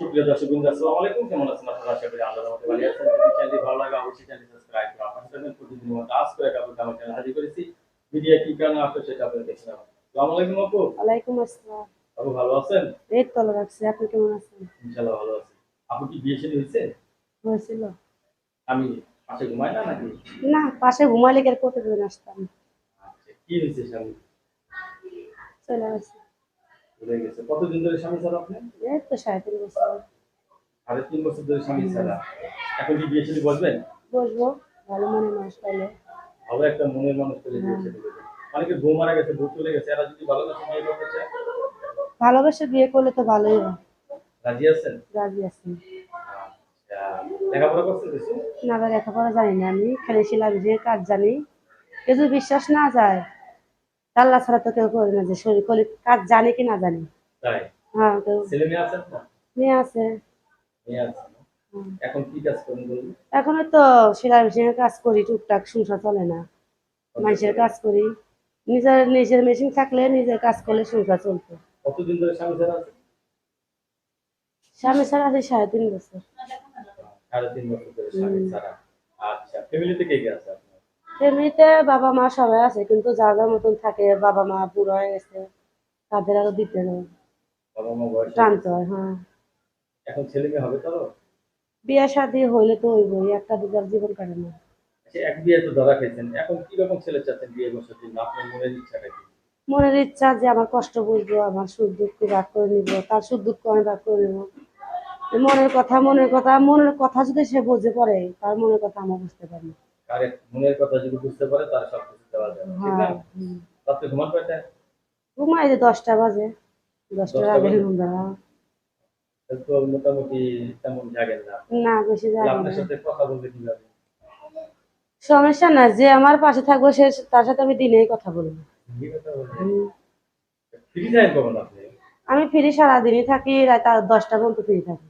সুপ্রিয় দর্শক বৃন্দ আসসালামু আলাইকুম। কেমন আছেন আপনারা? আশা করি আল্লাহর রহমতে ভালো আছেন। যদি চ্যানেলটি ভালো লাগে অবশ্যই চ্যানেলটি সাবস্ক্রাইব করে আমার সাথে প্রতিদিন মতো আজ করে কাপড় আমার চ্যানেল হাজির করেছি। ভিডিও কি কারণে আসলে সেটা আপনারা দেখে নেবেন আসসালামু আলাইকুম আপু। ওয়ালাইকুম আসসালাম। আপু ভালো আছেন? এই তো ভালো রাখছি আপনি কেমন আছেন? ইনশাআল্লাহ ভালো আছি। আপু কি বিয়ে শাদী হয়েছে? হয়েছিল। আমি পাশে ঘুমাই না নাকি? না পাশে ঘুমাইলে গেলে প্রতিদিন আসতাম? আচ্ছা কি হয়েছে স্বামী চলে আসছি। ভুলে গেছে। কতদিন ধরে স্বামী ছাড়া আপনি? এই তো সাড়ে তিন বছর। সাড়ে তিন বছর ধরে স্বামী ছাড়া। এখন কি বিয়ে শাদী বসবেন? বসবো ভালো মনে মানুষ পাইলে ভালো একটা মনের মানুষ পেলে বিয়ে শাদী করবেন। অনেকে বউ মারা গেছে বউ চলে গেছে এরা যদি বিয়ে করতে চায়? ভালোবেসে বিয়ে করলে তো ভালোই হয়। রাজি আছেন? রাজি আছি। আচ্ছা লেখাপড়া করতে কিছু? না লেখাপড়া জানি না আমি। খেলেছিলাম যে কাজ জানি। যদি বিশ্বাস না যায় আল্লাহ ছাড়া তো কেউ করে না যে শরীর কলি কাজ জানি কি না জানি। হ্যাঁ কেউ মেয়ে আছে। এখন কি কাজ করেন বলুন? তো সেলাই মেশিনের কাজ করি টুকটাক সংসার চলে না। মানুষের কাজ করি। নিজের নিজের মেশিন থাকলে নিজের কাজ করলে সংসার চলতো। কতদিন ধরে স্বামী ছাড়া আছে? স্বামী ছাড়া আছে সাড়ে তিন বছর। সাড়ে তিন বছর ধরে স্বামী ছাড়া। আচ্ছা ফ্যামিলিতে কে কে আছে? এমনিতে বাবা মা সবাই আছে কিন্তু যার যার মতন থাকে বাবা মা বুড়ো হয়ে গেছে তাদের আরও দিতে বাবা মা বয়স হয়ে হয় হ্যাঁ। এখন ছেলে মেয়ে হবে তারও? বিয়ে শাদি হইলে তো হইবই একটা দুটার জীবন কাটে না। আচ্ছা এক বিয়ে তো ধরা খেয়েছেন এখন কি রকম ছেলে চাচ্ছেন বিয়ে বসার জন্য আপনার মনের ইচ্ছাটা কি মনের ইচ্ছা যে আমার কষ্ট বুঝব আমার সুখ দুঃখ ভাগ করে নিব তার সুখ দুঃখ আমি ভাগ করে নেব। মনের কথা মনের কথা মনের কথা যদি সে বুঝে পড়ে তার মনের কথা আমার বুঝতে পারি আর মনের কথা যদি বুঝতে পারে তার সব কিছু দেওয়া যাবে ঠিক না? ঘুমান কয়টা ঘুমাই যে দশটা বাজে। দশটার আগে ঘুম দেওয়া। তো মোটামুটি তেমন জাগেন না। না বেশি তাহলে আপনার সাথে কথা বলতে কীভাবে? সমস্যা না যে আমার পাশে থাকব সে তার সাথে আমি দিনেই কথা বলব। আমি ফ্রি সারাদিনই থাকি রাত দশটা পর্যন্ত ফ্রি থাকি।